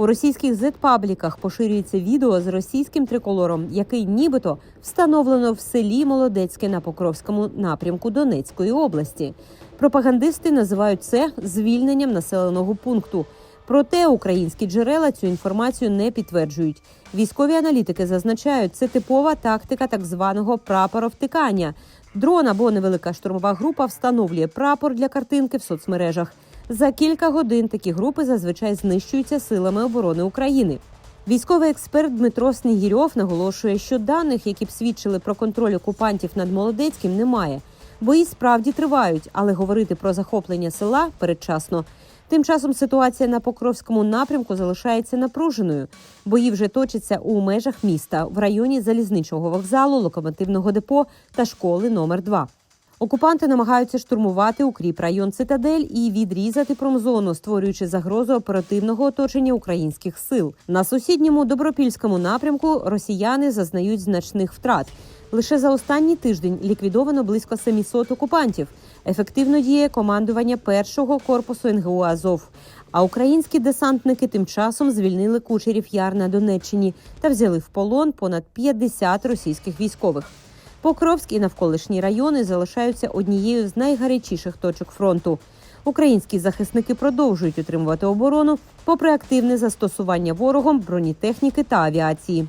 У російських зет-пабліках поширюється відео з російським триколором, який нібито встановлено в селі Молодецьке на Покровському напрямку Донецької області. Пропагандисти називають це звільненном населеного пункту. Проте українські джерела цю інформацію не підтверджують. Військові аналітики зазначають, це типова тактика так званого прапоровтикання. Дрон або невелика штурмова група встановлює прапор для картинки в соцмережах. За кілька годин такі групи зазвичай знищуються силами оборони України. Військовий експерт Дмитро Снігірьов наголошує, що даних, які б свідчили про контроль окупантів над Молодецьким, немає. Бої справді тривають, але говорити про захоплення села передчасно. Тим часом ситуація на Покровському напрямку залишається напруженою. Бої вже точаться у межах міста в районі залізничного вокзалу, локомотивного депо та школи номер 2 Окупанти намагаються штурмувати укріп район Цитадель і відрізати промзону, створюючи загрозу оперативного оточення українських сил. На сусідньому добропільському напрямку росіяни зазнають значних втрат. Лише за останній тиждень ліквідовано близько 700 окупантів. Ефективно діє командування першого корпусу НГУ Азов. А українські десантники тим часом звільнили кучерів яр на Донеччині та взяли в полон понад 50 російських військових. Покровськ і навколишні райони залишаються однією з найгарячіших точок фронту. Українські захисники продовжують утримувати оборону попри активне застосування ворогом бронетехніки та авіації.